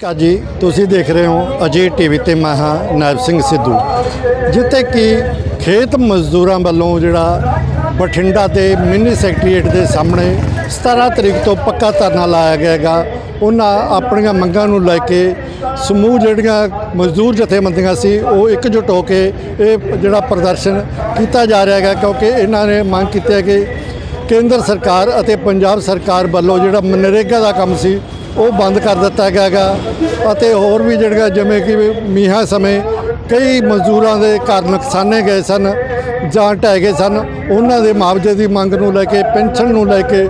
ਕਾ ਜੀ, ਤੁਸੀਂ ਦੇਖ ਰਹੇ ਹੋ ਅਜੇ ਟੀਵੀ ਤੇ ਮੈਂ ਹਾਂ ਨਾਇਬ ਸਿੰਘ ਸਿੱਧੂ। ਜਿੱਥੇ ਕਿ ਖੇਤ ਮਜ਼ਦੂਰਾਂ ਵੱਲੋਂ ਜਿਹੜਾ ਬਠਿੰਡਾ ਦੇ ਮਿੰਨੀ ਸੈਕਟਰੀਏਟ ਦੇ ਸਾਹਮਣੇ 17 ਤਰੀਕ ਤੋਂ ਪੱਕਾ ਧਰਨਾ ਲਾਇਆ ਗਿਆ ਹੈਗਾ ਉਹਨਾਂ ਆਪਣੀਆਂ ਮੰਗਾਂ ਨੂੰ ਲੈ ਕੇ ਸਮੂਹ ਜਿਹੜੀਆਂ ਮਜ਼ਦੂਰ ਜਥੇਬੰਦੀਆਂ ਸੀ, ਉਹ ਇਕਜੁੱਟ ਹੋ ਕੇ ਇਹ ਜਿਹੜਾ ਪ੍ਰਦਰਸ਼ਨ ਕੀਤਾ ਜਾ ਰਿਹਾ ਹੈਗਾ, ਕਿਉਂਕਿ ਇਹਨਾਂ ਨੇ ਮੰਗ ਕੀਤੀ ਹੈ ਕਿ ਕੇਂਦਰ ਸਰਕਾਰ ਅਤੇ ਪੰਜਾਬ ਸਰਕਾਰ ਵੱਲੋਂ ਜਿਹੜਾ ਮਨਰੇਗਾ ਦਾ ਕੰਮ ਸੀ ਉਹ ਬੰਦ ਕਰ ਦਿੱਤਾ ਗਿਆ ਹੈਗਾ ਅਤੇ ਹੋਰ ਵੀ ਜਿਹੜੀਆਂ ਜਿਵੇਂ ਕਿ ਮੀਂਹਾਂ ਸਮੇਂ ਕਈ ਮਜ਼ਦੂਰਾਂ ਦੇ ਘਰ ਨੁਕਸਾਨੇ ਗਏ ਸਨ ਜਾਂ ਢਹਿ ਗਏ ਸਨ। ਉਹਨਾਂ ਦੇ ਮੁਆਵਜ਼ੇ ਦੀ ਮੰਗ ਨੂੰ ਲੈ ਕੇ, ਪੈਨਸ਼ਨ ਨੂੰ ਲੈ ਕੇ,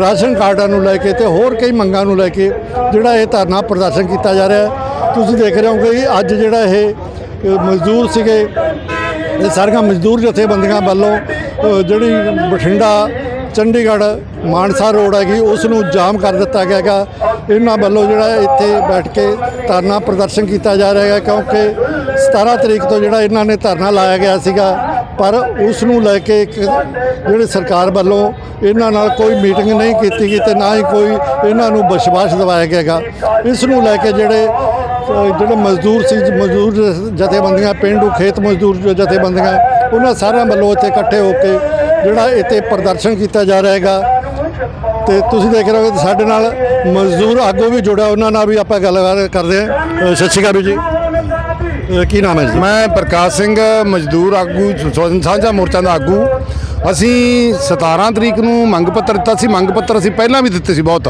ਰਾਸ਼ਨ ਕਾਰਡਾਂ ਨੂੰ ਲੈ ਕੇ ਤੇ ਹੋਰ ਕਈ ਮੰਗਾਂ ਨੂੰ ਲੈ ਕੇ ਜਿਹੜਾ ਇਹ ਧਰਨਾ ਪ੍ਰਦਰਸ਼ਨ ਕੀਤਾ ਜਾ ਰਿਹਾ ਹੈ। ਤੁਸੀਂ ਦੇਖ ਰਹੇ ਹੋ ਕਿ ਅੱਜ ਜਿਹੜਾ ਇਹ ਮਜ਼ਦੂਰ ਸੀਗੇ, ਇਹ ਸਾਰੀਆਂ ਮਜ਼ਦੂਰ ਜਥੇਬੰਦੀਆਂ ਵੱਲੋਂ ਜਿਹੜੀ ਬਠਿੰਡਾ, ਚੰਡੀਗੜ੍ਹ, ਮਾਨਸਾ ਰੋਡ ਹੈਗੀ, ਉਸ ਨੂੰ ਜਾਮ ਕਰ ਦਿੱਤਾ ਗਿਆ ਹੈਗਾ। ਇਹਨਾਂ ਵੱਲੋਂ ਜਿਹੜਾ ਇੱਥੇ ਬੈਠ ਕੇ ਧਰਨਾ ਪ੍ਰਦਰਸ਼ਨ ਕੀਤਾ ਜਾ ਰਿਹਾ ਹੈ, ਕਿਉਂਕਿ 17 ਤਰੀਕ ਤੋਂ ਜਿਹੜਾ ਇਹਨਾਂ ਨੇ ਧਰਨਾ ਲਾਇਆ ਗਿਆ ਸੀਗਾ, ਪਰ ਉਸ ਨੂੰ ਲੈ ਕੇ ਇੱਕ ਜਿਹੜੇ ਸਰਕਾਰ ਵੱਲੋਂ ਇਹਨਾਂ ਨਾਲ ਕੋਈ ਮੀਟਿੰਗ ਨਹੀਂ ਕੀਤੀ ਗਈ ਤੇ ਨਾ ਹੀ ਕੋਈ ਇਹਨਾਂ ਨੂੰ ਵਿਸ਼ਵਾਸ ਦਿਵਾਇਆ ਗਿਆ ਹੈਗਾ। ਇਸ ਨੂੰ ਲੈ ਕੇ ਜਿਹੜੇ ਜਿਹੜੇ ਮਜ਼ਦੂਰ ਸੀ, ਮਜ਼ਦੂਰ ਜ- ਜਥੇਬੰਦੀਆਂ, ਪਿੰਡੂ ਖੇਤ ਮਜ਼ਦੂਰ ਜ- ਜਥੇਬੰਦੀਆਂ, ਉਹਨਾਂ ਸਾਰਿਆਂ ਵੱਲੋਂ ਇੱਥੇ ਇਕੱਠੇ ਹੋ ਕੇ ਜਿਹੜਾ ਇੱਥੇ ਪ੍ਰਦਰਸ਼ਨ ਕੀਤਾ ਜਾ ਰਿਹਾ ਹੈਗਾ। ਤੇ ਤੁਸੀਂ ਦੇਖ ਰਹੇ ਹੋ ਸਾਡੇ ਨਾਲ ਮਜ਼ਦੂਰ ਆਗੂ ਵੀ ਜੁੜਿਆ, ਉਹਨਾਂ ਨਾਲ ਵੀ ਆਪਾਂ ਗੱਲਬਾਤ ਕਰਦੇ ਹਾਂ। ਸਤਿ ਸ਼੍ਰੀ ਅਕਾਲ ਜੀ। ਕੀ ਨਾਮ ਹੈ ਜੀ? ਮੈਂ ਪ੍ਰਕਾਸ਼ ਸਿੰਘ, ਮਜ਼ਦੂਰ ਆਗੂ ਸਾਂਝਾ ਮੋਰਚਾ ਦਾ ਆਗੂ। ਅਸੀਂ 17 ਤਰੀਕ ਨੂੰ ਮੰਗ ਪੱਤਰ ਦਿੱਤਾ ਸੀ, ਮੰਗ ਪੱਤਰ ਅਸੀਂ ਪਹਿਲਾਂ ਵੀ ਦਿੱਤੇ ਸੀ ਬਹੁਤ।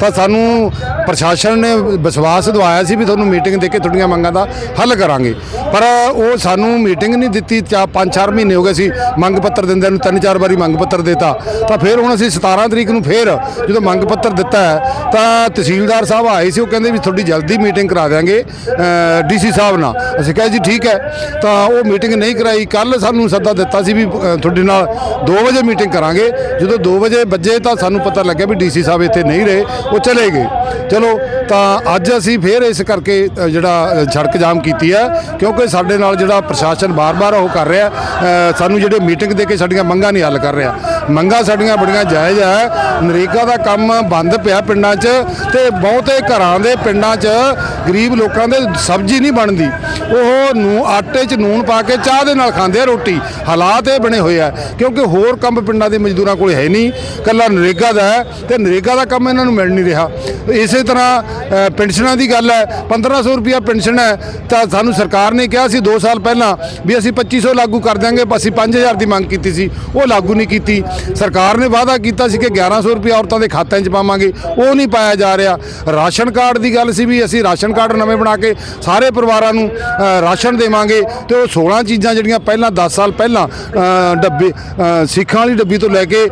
ਤਾਂ ਸਾਨੂੰ ਪ੍ਰਸ਼ਾਸਨ ਨੇ ਵਿਸ਼ਵਾਸ ਦਿਵਾਇਆ ਸੀ ਵੀ ਤੁਹਾਨੂੰ ਮੀਟਿੰਗ ਦੇ ਕੇ ਤੁਹਾਡੀਆਂ ਮੰਗਾਂ ਦਾ ਹੱਲ ਕਰਾਂਗੇ। ਪਰ ਉਹ ਸਾਨੂੰ ਮੀਟਿੰਗ ਨਹੀਂ ਦਿੱਤੀ ਚਾ 5-4 ਮਹੀਨੇ ਹੋ ਗਏ ਸੀ ਮੰਗ ਪੱਤਰ ਦਿੰਦੇ ਨੂੰ ਤਿੰਨ, ਚਾਰ ਵਾਰੀ ਮੰਗ ਪੱਤਰ ਦਿੱਤਾ। ਤਾਂ ਫਿਰ ਹੁਣ ਅਸੀਂ 17 ਤਰੀਕ ਨੂੰ ਫਿਰ ਜਦੋਂ ਮੰਗ ਪੱਤਰ ਦਿੱਤਾ ਹੈ, ਤਾਂ ਤਹਿਸੀਲਦਾਰ ਸਾਹਿਬ ਆਏ ਸੀ, ਉਹ ਕਹਿੰਦੇ ਵੀ ਤੁਹਾਡੀ ਜਲਦੀ ਮੀਟਿੰਗ ਕਰਾ ਦਿਆਂਗੇ ਡੀਸੀ ਸਾਹਿਬ ਨਾਲ। ਅਸੀਂ ਕਿਹਾ ਜੀ ਠੀਕ ਹੈ, ਤਾਂ ਉਹ ਮੀਟਿੰਗ ਨਹੀਂ ਕਰਾਈ ਕੱਲ ਸਾਨੂੰ ਸੱਦਾ ਦਿੱਤਾ ਸੀ ਵੀ ਤੁਹਾਡੇ ਨਾਲ 2 ਵਜੇ ਮੀਟਿੰਗ ਕਰਾਂਗੇ। ਜਦੋਂ 2 ਵਜੇ ਵੱਜੇ ਤਾਂ ਸਾਨੂੰ ਪਤਾ ਲੱਗਿਆ ਵੀ ਡੀਸੀ ਸਾਹਿਬ ਇੱਥੇ ਨਹੀਂ ਰਹੇ, ਉਹ ਚਲੇ ਗਏ। ਚਲੋ, ਤਾਂ ਅੱਜ ਅਸੀਂ ਫੇਰ ਇਸ ਕਰਕੇ ਜਿਹੜਾ ਸੜਕ ਜਾਮ ਕੀਤੀ ਹੈ, ਕਿਉਂਕਿ ਸਾਡੇ ਨਾਲ ਜਿਹੜਾ ਪ੍ਰਸ਼ਾਸਨ ਬਾਰ-ਬਾਰ ਉਹ ਕਰ ਰਿਹਾ ਸਾਨੂੰ ਜਿਹੜੇ ਮੀਟਿੰਗ ਦੇ ਕੇ ਸਾਡੀਆਂ ਮੰਗਾਂ ਨਹੀਂ ਹੱਲ ਕਰ ਰਿਹਾ। ਮੰਗਾਂ ਸਾਡੀਆਂ ਬੜੀਆਂ ਜਾਇਜ਼ ਹੈ ਨਰੇਗਾ ਦਾ ਕੰਮ ਬੰਦ ਪਿਆ ਪਿੰਡਾਂ 'ਚ ਤੇ ਬਹੁਤੇ ਘਰਾਂ ਦੇ ਪਿੰਡਾਂ 'ਚ ਗਰੀਬ ਲੋਕਾਂ ਦੇ ਸਬਜ਼ੀ ਨਹੀਂ ਬਣਦੀ। ਉਹ ਨੂੰ ਆਟੇ 'ਚ ਨੂਨ ਪਾ ਕੇ ਚਾਹ ਦੇ ਨਾਲ ਖਾਂਦੇ ਆ ਰੋਟੀ। ਹਾਲਾਤ ਇਹ ਬਣੇ ਹੋਏ ਆ, ਕਿਉਂਕਿ ਹੋਰ ਕੰਮ ਪਿੰਡਾਂ ਦੇ ਮਜ਼ਦੂਰਾਂ ਕੋਲ ਹੈ ਨਹੀਂ। ਕੱਲਾ ਨਰੇਗਾ ਦਾ ਹੈ ਤੇ ਨਰੇਗਾ ਦਾ ਕੰਮ ਇਹਨਾਂ ਨੂੰ ਮਿਲ ਨਹੀਂ ਰਿਹਾ। ਇਸੇ ਤਰ੍ਹਾਂ ਪੈਨਸ਼ਨਾਂ ਦੀ ਗੱਲ ਹੈ 1500 ਰੁਪਿਆ ਪੈਨਸ਼ਨ ਹੈ, ਤਾਂ ਸਾਨੂੰ ਸਰਕਾਰ ਨੇ ਕਿਹਾ ਸੀ 2 ਸਾਲ ਪਹਿਲਾਂ ਵੀ ਅਸੀਂ 2500 ਲਾਗੂ ਕਰ ਦਿਆਂਗੇ, ਅਸੀਂ 5000 ਦੀ ਮੰਗ ਕੀਤੀ ਸੀ, ਉਹ ਲਾਗੂ ਨਹੀਂ ਕੀਤੀ। ਸਰਕਾਰ ਨੇ ਵਾਅਦਾ ਕੀਤਾ ਸੀ ਕਿ 1100 ਰੁਪਿਆ ਔਰਤਾਂ ਦੇ ਖਾਤਿਆਂ 'ਚ ਪਾਵਾਂਗੇ। ਉਹ ਨਹੀਂ ਪਾਇਆ ਜਾ ਰਿਹਾ। ਰਾਸ਼ਨ ਕਾਰਡ ਦੀ ਗੱਲ ਸੀ ਵੀ ਅਸੀਂ ਰਾਸ਼ਨ ਕਾਰਡ ਨਵੇਂ ਬਣਾ ਕੇ ਸਾਰੇ ਪਰਿਵਾਰਾਂ ਨੂੰ ਰਾਸ਼ਨ ਦੇਵਾਂਗੇ। ਤੇ ਉਹ 16 ਚੀਜ਼ਾਂ ਜਿਹੜੀਆਂ ਪਹਿਲਾਂ 10 ਸਾਲ ਪਹਿਲਾਂ ਡੱਬੇ ਸਿੱਖਾਂ ਵਾਲੀ ਡੱਬੀ ਤੋਂ ਲੈ ਕੇ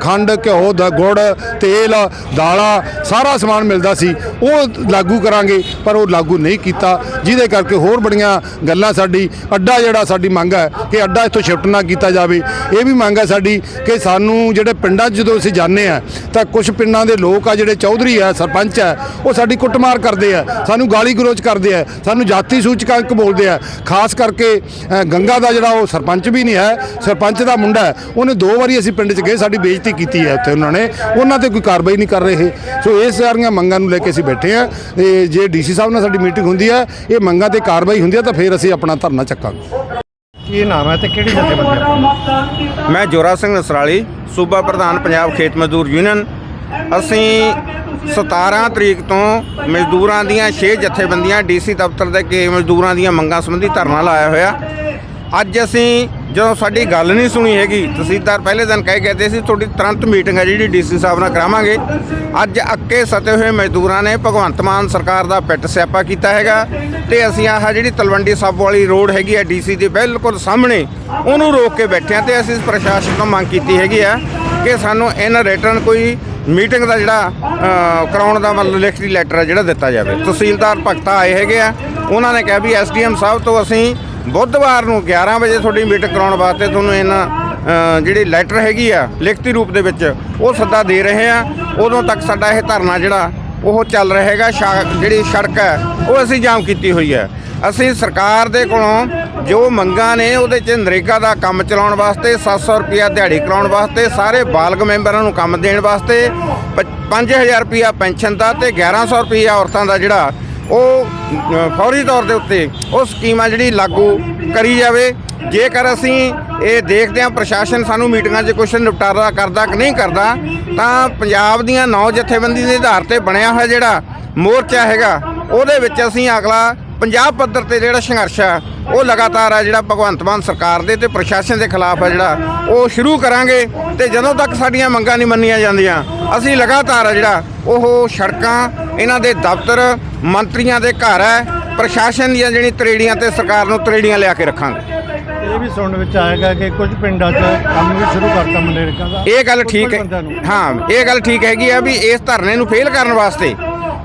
ਖੰਡ, ਘਿਓ, ਦਾ, ਗੁੜ, ਤੇਲ, ਦਾਲਾਂ, ਸਾਰਾ ਸਮਾਨ ਮਿਲਦਾ ਸੀ। ਉਹ ਲਾਗੂ ਕਰਾਂਗੇ, ਪਰ ਉਹ ਲਾਗੂ ਨਹੀਂ ਕੀਤਾ। ਜਿਹਦੇ ਕਰਕੇ ਹੋਰ ਬੜੀਆਂ ਗੱਲਾਂ ਸਾਡੀ, ਅੱਡਾ ਜਿਹੜਾ ਸਾਡੀ ਮੰਗ ਹੈ ਕਿ ਅੱਡਾ ਇੱਥੋਂ ਸ਼ਿਫਟ ਨਾ ਕੀਤਾ ਜਾਵੇ। ਇਹ ਵੀ ਮੰਗ ਹੈ ਸਾਡੀ ਕਿ ਸਾਨੂੰ ਜਿਹੜੇ ਪਿੰਡਾਂ 'ਚ ਜਦੋਂ ਅਸੀਂ ਜਾਂਦੇ ਆ ਤਾਂ ਕੁਝ ਪਿੰਡਾਂ ਦੇ ਲੋਕ ਆ ਜਿਹੜੇ ਚੌਧਰੀ ਆ, ਸਰਪੰਚ ਆ, ਉਹ ਸਾਡੀ ਕੁੱਟਮਾਰ ਕਰਦੇ ਆ, ਸਾਨੂੰ ਗਾਲੀ ਗਲੋਚ ਕਰਦੇ ਆ, ਸਾਨੂੰ ਜਾਤੀ ਸੂਚਕਾਂਕ ਬੋਲਦੇ ਆ। ਖਾਸ ਕਰਕੇ ਗੰਗਾ ਦਾ ਜਿਹੜਾ ਉਹ ਸਰਪੰਚ ਵੀ ਨਹੀਂ ਹੈ, ਸਰਪੰਚ ਦਾ ਮੁੰਡਾ ਹੈ, ਉਹਨੇ ਦੋ ਵਾਰੀ ਅਸੀਂ ਪਿੰਡ 'ਚ ਗਏ, ਸਾਡੀ ਬੇਇੱਜ਼ਤੀ ਕੀਤੀ ਹੈ ਉੱਥੇ ਉਹਨਾਂ ਨੇ। ਉਹਨਾਂ ਤੇ ਕੋਈ ਕਾਰਵਾਈ ਨਹੀਂ ਕਰ ਰਹੇ। ਸੋ ਇਹ ਸਾਰੀਆਂ ਮੰਗਾਂ ਨੂੰ ਲੈ ਕੇ ਅਸੀਂ ਬੈਠੇ ਆ ਤੇ ਜੇ ਡੀਸੀ ਸਾਹਿਬ ਨਾਲ ਸਾਡੀ ਮੀਟਿੰਗ ਹੁੰਦੀ ਹੈ, ਇਹ ਮੰਗਾਂ ਤੇ ਕਾਰਵਾਈ ਹੁੰਦੀ ਹੈ, ਤਾਂ ਫਿਰ ਅਸੀਂ ਆਪਣਾ ਧਰਨਾ ਚੱਕਾਂਗੇ। ਕੀ ਨਾਮ ਹੈ ਤੇ ਕਿਹੜੀ ਜਥੇਬੰਦੀ ਹੈ? ਮੈਂ ਜੋਰਾ ਸਿੰਘ ਨਸਰਾਲੀ, ਸੂਬਾ ਪ੍ਰਧਾਨ ਪੰਜਾਬ ਖੇਤ ਮਜ਼ਦੂਰ ਯੂਨੀਅਨ। ਅਸੀਂ 17 ਤਰੀਕ ਤੋਂ ਮਜ਼ਦੂਰਾਂ ਦੀਆਂ 6 ਜਥੇਬੰਦੀਆਂ, ਡੀਸੀ ਦਫ਼ਤਰ ਦੇ ਕੇ ਮਜ਼ਦੂਰਾਂ ਦੀਆਂ ਮੰਗਾਂ ਸੰਬੰਧੀ ਧਰਨਾ ਲਾਇਆ ਹੋਇਆ। ਅੱਜ ਅਸੀਂ ਜਦੋਂ ਸਾਡੀ ਗੱਲ ਨਹੀਂ ਸੁਣੀ ਹੈਗੀ ਤਹਿਸੀਲਦਾਰ ਪਹਿਲੇ ਦਿਨ ਕਹਿ ਗਏ ਤੇ ਅਸੀਂ ਤੁਹਾਡੀ ਤੁਰੰਤ ਮੀਟਿੰਗ ਹੈ ਜਿਹੜੀ ਡੀਸੀ ਸਾਹਿਬ ਨਾਲ ਕਰਾਵਾਂਗੇ। ਅੱਜ ਅੱਕੇ ਸਤੇ ਹੋਏ ਮਜ਼ਦੂਰਾਂ ਨੇ ਭਗਵੰਤ ਮਾਨ ਸਰਕਾਰ ਦਾ ਪਿੱਟ ਸਿਆਪਾ ਕੀਤਾ ਹੈਗਾ ਤੇ ਅਸੀਂ ਆਹ ਜਿਹੜੀ ਤਲਵੰਡੀ ਸਾਬੋ ਵਾਲੀ ਰੋਡ ਹੈਗੀ ਹੈ ਡੀਸੀ ਦੇ ਬਿਲਕੁਲ ਸਾਹਮਣੇ ਉਹਨੂੰ ਰੋਕ ਕੇ ਬੈਠੇ ਹਾਂ ਤੇ ਅਸੀਂ ਪ੍ਰਸ਼ਾਸਨ ਤੋਂ ਮੰਗ ਕੀਤੀ ਹੈਗੀ ਆ ਕਿ ਸਾਨੂੰ ਇਹਨਾਂ ਰਿਟਰਨ ਕੋਈ ਮੀਟਿੰਗ ਦਾ ਜਿਹੜਾ ਅ, ਕਰਾਉਣ ਦਾ ਮਤਲਬ ਲਿਖਤੀ ਲੈਟਰ ਹੈ ਜਿਹੜਾ ਦਿੱਤਾ ਜਾਵੇ। ਤਹਿਸੀਲਦਾਰ ਭਗਤਾ ਆਏ ਹੈਗੇ ਆ ਉਹਨਾਂ ਨੇ ਕਿਹਾ ਵੀ ਐਸਡੀਐਮ ਸਾਹਿਬ ਤੋਂ ਅਸੀਂ ਬੁੱਧਵਾਰ ਨੂੰ 11 ਵਜੇ ਤੁਹਾਡੀ ਮੀਟਿੰਗ ਕਰਾਉਣ ਵਾਸਤੇ ਤੁਹਾਨੂੰ ਇਹਨਾਂ ਜਿਹੜੀ ਲੈਟਰ ਹੈਗੀ ਆ, ਲਿਖਤੀ ਰੂਪ ਦੇ ਵਿੱਚ, ਉਹ ਸੱਦਾ ਦੇ ਰਹੇ ਆ। ਉਦੋਂ ਤੱਕ ਸਾਡਾ ਇਹ ਧਰਨਾ ਜਿਹੜਾ, ਉਹ ਚੱਲ ਰਿਹਾ ਹੈਗਾ ਸ਼ਾ- ਜਿਹੜੀ ਸੜਕ ਹੈ, ਉਹ ਅਸੀਂ ਜਾਮ ਕੀਤੀ ਹੋਈ ਹੈ। ਅਸੀਂ ਸਰਕਾਰ ਦੇ ਕੋਲੋਂ ਜੋ ਮੰਗਾਂ ਨੇ, ਉਹਦੇ 'ਚ ਨਰੇਗਾ ਦਾ ਕੰਮ ਚਲਾਉਣ ਵਾਸਤੇ 700 ਰੁਪਿਆ ਦਿਹਾੜੀ ਕਰਾਉਣ ਵਾਸਤੇ, ਸਾਰੇ ਬਾਲਗ ਮੈਂਬਰਾਂ ਨੂੰ ਕੰਮ ਦੇਣ ਵਾਸਤੇ, ਪ- 5000 ਰੁਪਿਆ ਪੈਨਸ਼ਨ ਦਾ ਤੇ 1100 ਰੁਪਿਆ ਔਰਤਾਂ ਦਾ ਜਿਹੜਾ ਉਹ ਫੌਰੀ ਤੌਰ ਦੇ ਉੱਤੇ ਉਹ ਸਕੀਮ ਆ ਜਿਹੜੀ ਲਾਗੂ ਕਰੀ ਜਾਵੇ। ਜੇਕਰ ਅਸੀਂ ਇਹ ਦੇਖਦੇ ਹਾਂ, ਪ੍ਰਸ਼ਾਸਨ ਸਾਨੂੰ ਮੀਟਿੰਗਾਂ 'ਚ ਕੁਛ ਨਿਪਟਾਰਾ ਕਰਦਾ ਕਿ ਨਹੀਂ ਕਰਦਾ, ਤਾਂ ਪੰਜਾਬ ਦੀਆਂ ਨੌ ਜਥੇਬੰਦੀ ਦੇ ਆਧਾਰ ਤੇ ਬਣਿਆ ਹੋਇਆ ਜਿਹੜਾ ਮੋਰਚਾ ਹੈਗਾ, ਉਹਦੇ ਵਿੱਚ ਅਸੀਂ ਅਗਲਾ ਪੰਜਾਬ ਪੱਧਰ ਤੇ ਜਿਹੜਾ ਸੰਘਰਸ਼ ਆ, ਉਹ ਲਗਾਤਾਰ ਆ ਜਿਹੜਾ ਭਗਵੰਤ ਮਾਨ ਸਰਕਾਰ ਦੇ ਤੇ ਪ੍ਰਸ਼ਾਸਨ ਦੇ ਖਿਲਾਫ ਆ ਜਿਹੜਾ, ਉਹ ਸ਼ੁਰੂ ਕਰਾਂਗੇ ਤੇ ਜਦੋਂ ਤੱਕ ਸਾਡੀਆਂ ਮੰਗਾਂ ਨਹੀਂ ਮੰਨੀਆਂ ਜਾਂਦੀਆਂ, ਅਸੀਂ ਲਗਾਤਾਰ ਆ ਜਿਹੜਾ ਉਹ ਸੜਕਾਂ ਇਹਨਾਂ ਦੇ ਦਫ਼ਤਰ ਮੰਤਰੀਆਂ ਦੇ ਘਰ ਹੈ ਪ੍ਰਸ਼ਾਸਨ ਦੀਆਂ ਜਿਹੜੀ ਤਰੇੜੀਆਂ ਤੇ ਸਰਕਾਰ ਨੂੰ ਤਰੇੜੀਆਂ ਲਿਆ ਕੇ ਰੱਖਾਂਗੇ। ਇਹ ਵੀ ਸੁਣਨ ਵਿੱਚ ਆਏਗਾ ਕਿ ਕੁਝ ਪਿੰਡਾਂ 'ਚ ਕੰਮ ਵੀ ਸ਼ੁਰੂ ਕਰਤਾ ਮਨਰੇਗਾ ਦਾ। ਇਹ ਗੱਲ ਠੀਕ ਹੈ। ਹਾਂ ਇਹ ਗੱਲ ਠੀਕ ਹੈਗੀ ਆ ਵੀ ਇਸ ਧਰਨੇ ਨੂੰ ਫੇਲ ਕਰਨ ਵਾਸਤੇ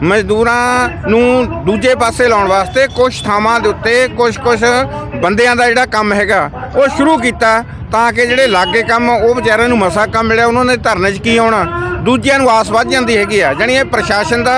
ਮਜ਼ਦੂਰਾਂ ਨੂੰ ਦੂਜੇ ਪਾਸੇ ਲਾਉਣ ਵਾਸਤੇ ਕੁਝ ਥਾਵਾਂ ਦੇ ਉੱਤੇ ਕੁਝ ਕੁਝ ਬੰਦਿਆਂ ਦਾ ਜਿਹੜਾ ਕੰਮ ਹੈਗਾ ਉਹ ਸ਼ੁਰੂ ਕੀਤਾ ਤਾਂ ਕਿ ਜਿਹੜੇ ਲਾਗੇ ਕੰਮ ਉਹ ਵਿਚਾਰਿਆਂ ਨੂੰ ਮਸਾ ਕੰਮ ਮਿਲਿਆ ਉਹਨਾਂ ਨੇ ਧਰਨੇ 'ਚ ਕੀ ਆਉਣਾ। ਦੂਜਿਆਂ ਨੂੰ ਆਸ ਵੱਧ ਜਾਂਦੀ ਹੈਗੀ ਆ ਜਾਣੀ ਇਹ ਪ੍ਰਸ਼ਾਸਨ ਦਾ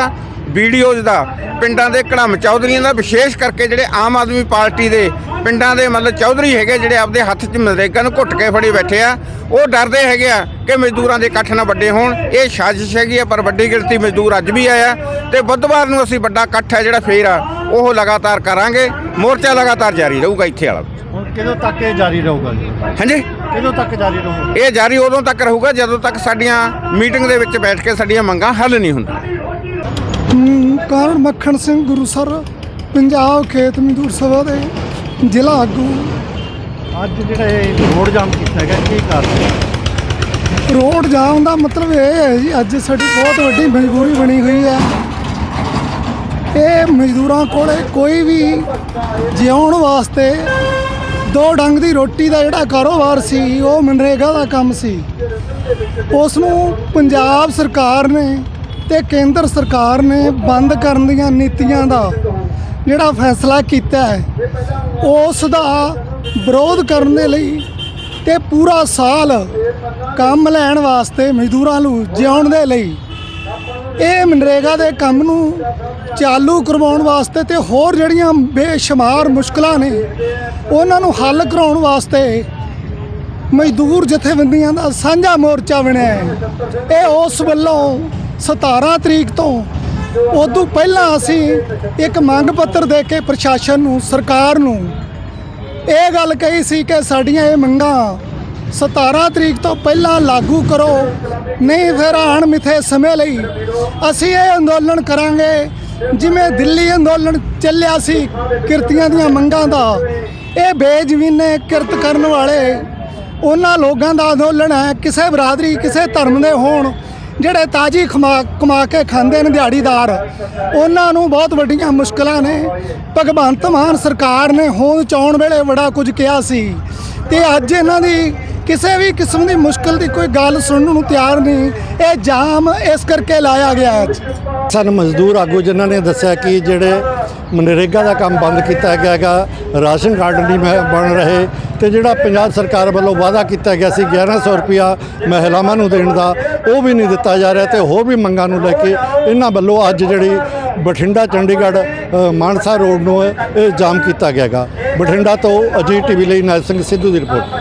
ਵੀਡੀਓਜ਼ ਦਾ ਪਿੰਡਾਂ ਦੇ ਕੜਮ ਚੌਧਰੀਆਂ ਦਾ ਵਿਸ਼ੇਸ਼ ਕਰਕੇ ਜਿਹੜੇ ਆਮ ਆਦਮੀ ਪਾਰਟੀ ਦੇ ਪਿੰਡਾਂ ਦੇ ਮਤਲਬ ਚੌਧਰੀ ਹੈਗੇ ਜਿਹੜੇ ਆਪਦੇ ਹੱਥ 'ਚ ਮਨਰੇਗਾ ਨੂੰ ਘੁੱਟ ਕੇ ਫੜੀ ਬੈਠੇ ਆ ਉਹ ਡਰਦੇ ਹੈਗੇ ਆ ਕਿ ਮਜ਼ਦੂਰਾਂ ਦੇ ਇਕੱਠ ਨਾ ਵੱਡੇ ਹੋਣ। ਇਹ ਸਾਜ਼ਿਸ਼ ਹੈਗੀ ਆ ਪਰ ਵੱਡੀ ਗਿਣਤੀ ਮਜ਼ਦੂਰ ਅੱਜ ਵੀ ਆਇਆ ਤੇ ਬੁੱਧਵਾਰ ਨੂੰ ਅਸੀਂ ਵੱਡਾ ਇਕੱਠ ਹੈ ਜਿਹੜਾ ਫੇਰ ਆ ਉਹ ਲਗਾਤਾਰ ਕਰਾਂਗੇ। ਮੋਰਚਾ ਲਗਾਤਾਰ ਜਾਰੀ ਰਹੂਗਾ ਇੱਥੇ ਵਾਲਾ। ਹੁਣ ਕਦੋਂ ਤੱਕ ਇਹ ਜਾਰੀ ਰਹੂਗਾ ਜੀ? ਹਾਂਜੀ? ਕਦੋਂ ਤੱਕ ਜਾਰੀ ਰਹੂਗਾ? ਇਹ ਜਾਰੀ ਉਦੋਂ ਤੱਕ ਰਹੂਗਾ ਜਦੋਂ ਤੱਕ ਸਾਡੀਆਂ ਮੀਟਿੰਗ ਦੇ ਵਿੱਚ ਬੈਠ ਕੇ ਸਾਡੀਆਂ ਮੰਗਾਂ ਹੱਲ ਨਹੀਂ ਹੁੰਦੀਆਂ। ਕਾਰਨ ਮੱਖਣ ਸਿੰਘ ਗੁਰੂਸਰ ਪੰਜਾਬ ਖੇਤ ਮਜ਼ਦੂਰ ਸਭਾ ਦੇ ਜ਼ਿਲ੍ਹਾ ਆਗੂ। ਅੱਜ ਜਿਹੜਾ ਇਹ ਰੋਡ ਜਾਮ ਕੀਤਾ ਗਿਆ ਕੀ ਕਾਰਨ? ਹੈ ਰੋਡ ਜਾਮ ਦਾ ਮਤਲਬ ਇਹ ਹੈ ਜੀ ਅੱਜ ਸਾਡੀ ਬਹੁਤ ਵੱਡੀ ਮਜਬੂਰੀ ਬਣੀ ਹੋਈ ਹੈ। ਇਹ ਮਜ਼ਦੂਰਾਂ ਕੋਲੇ ਕੋਈ ਵੀ ਜਿਉਣ ਵਾਸਤੇ ਦੋ ਡੰਗ ਦੀ ਰੋਟੀ ਦਾ ਜਿਹੜਾ ਕਾਰੋਬਾਰ ਸੀ ਉਹ ਮਨਰੇਗਾ ਦਾ ਕੰਮ ਸੀ। ਉਸ ਨੂੰ ਪੰਜਾਬ ਸਰਕਾਰ ਨੇ ਤੇ ਕੇਂਦਰ ਸਰਕਾਰ ਨੇ ਬੰਦ ਕਰਨ ਦੀਆਂ ਨੀਤੀਆਂ ਦਾ ਜਿਹੜਾ ਫੈਸਲਾ ਕੀਤਾ ਹੈ, ਉਸ ਦਾ ਵਿਰੋਧ ਕਰਨ ਦੇ ਲਈ ਤੇ ਪੂਰਾ ਸਾਲ ਕੰਮ ਲੈਣ ਵਾਸਤੇ ਮਜ਼ਦੂਰਾਂ ਨੂੰ ਜਿਉਣ ਦੇ ਲਈ ਇਹ ਮਨਰੇਗਾ ਦੇ ਕੰਮ ਨੂੰ ਚਾਲੂ ਕਰਵਾਉਣ ਵਾਸਤੇ ਤੇ ਹੋਰ ਜਿਹੜੀਆਂ ਬੇਸ਼ੁਮਾਰ ਮੁਸ਼ਕਲਾਂ ਨੇ, ਉਹਨਾਂ ਨੂੰ ਹੱਲ ਕਰਾਉਣ ਵਾਸਤੇ ਮਜ਼ਦੂਰ ਜਥੇਬੰਦੀਆਂ ਦਾ ਸਾਂਝਾ ਮੋਰਚਾ ਬਣਿਆ ਹੈ। ਇਹ ਉਸ ਵੱਲੋਂ 17 ਤਰੀਕ ਤੋਂ ਉਦੋਂ ਪਹਿਲਾਂ ਅਸੀਂ ਇੱਕ ਮੰਗ ਪੱਤਰ ਦੇ ਕੇ ਪ੍ਰਸ਼ਾਸਨ ਨੂੰ, ਸਰਕਾਰ ਨੂੰ ਇਹ ਗੱਲ ਕਹੀ ਸੀ ਕਿ ਸਾਡੀਆਂ ਇਹ ਮੰਗਾਂ 17 ਤਰੀਕ ਤੋਂ ਪਹਿਲਾਂ ਲਾਗੂ ਕਰੋ, ਨਹੀਂ ਫਿਰ ਆਣ ਮਿੱਥੇ ਸਮੇਂ ਲਈ ਅਸੀਂ ਇਹ ਅੰਦੋਲਨ ਕਰਾਂਗੇ। ਜਿਵੇਂ ਦਿੱਲੀ ਅੰਦੋਲਨ ਚੱਲਿਆ ਸੀ ਕਿਰਤੀਆਂ ਦੀਆਂ ਮੰਗਾਂ ਦਾ, ਇਹ ਬੇਜ਼ਮੀਨੇ ਕਿਰਤ ਕਰਨ ਵਾਲੇ ਉਹਨਾਂ ਲੋਕਾਂ ਦਾ ਅੰਦੋਲਨ ਹੈ। ਕਿਸੇ ਬਰਾਦਰੀ, ਕਿਸੇ ਧਰਮ ਦੇ ਹੋਣ ਜਿਹੜੇ ਤਾਜੀ ਕਮਾ ਕਮਾ ਕੇ ਖਾਂਦੇ ਨੇ ਦਿਹਾੜੀਦਾਰ, ਉਹਨਾਂ ਨੂੰ ਬਹੁਤ ਵੱਡੀਆਂ ਮੁਸ਼ਕਲਾਂ ਨੇ। ਭਗਵੰਤ ਮਾਨ ਸਰਕਾਰ ਨੇ ਹੋਂਦ ਚਾਉਣ ਵੇਲੇ ਬੜਾ ਕੁਝ ਕਿਹਾ ਸੀ। ਤੇ ਅੱਜ ਇਹਨਾਂ ਦੀ ਕਿਸੇ ਵੀ ਕਿਸਮ ਦੀ ਮੁਸ਼ਕਲ ਦੀ ਕੋਈ ਗੱਲ ਸੁਣਨ ਨੂੰ ਤਿਆਰ ਨਹੀਂ, ਇਹ ਜਾਮ ਇਸ ਕਰਕੇ ਲਾਇਆ ਗਿਆ ਹੈ। ਅੱਜ ਮਜ਼ਦੂਰ ਆਗੂ ਜਿਨ੍ਹਾਂ ਨੇ ਦੱਸਿਆ ਕਿ ਜਿਹੜੇ ਮਨਰੇਗਾ ਦਾ ਕੰਮ ਬੰਦ ਕੀਤਾ ਗਿਆ ਹੈਗਾ, ਰਾਸ਼ਨ ਕਾਰਡ ਨਹੀਂ ਮੈਂ ਬਣ ਰਹੇ ਤੇ ਜਿਹੜਾ ਪੰਜਾਬ ਸਰਕਾਰ ਵੱਲੋਂ ਵਾਅਦਾ ਕੀਤਾ ਗਿਆ ਸੀ 1100 ਰੁਪਿਆ ਮਹਿਲਾਵਾਂ ਨੂੰ ਦੇਣ ਦਾ, ਉਹ ਵੀ ਨਹੀਂ ਦਿੱਤਾ ਜਾ ਰਿਹਾ ਤੇ ਹੋਰ ਵੀ ਮੰਗਾਂ ਨੂੰ ਲੈ ਕੇ ਇਹਨਾਂ ਵੱਲੋਂ ਅੱਜ ਜਿਹੜੀ ਬਠਿੰਡਾ, ਚੰਡੀਗੜ੍ਹ ਮਾਨਸਾ ਰੋਡ ਨੂੰ ਇਹ ਜਾਮ ਕੀਤਾ ਗਿਆ ਹੈਗਾ ਬਠਿੰਡਾ ਤੋਂ ਅਜੀਤ ਟੀਵੀ ਲਈ ਨਾਇਲ ਸਿੰਘ ਸਿੱਧੂ ਦੀ ਰਿਪੋਰਟ।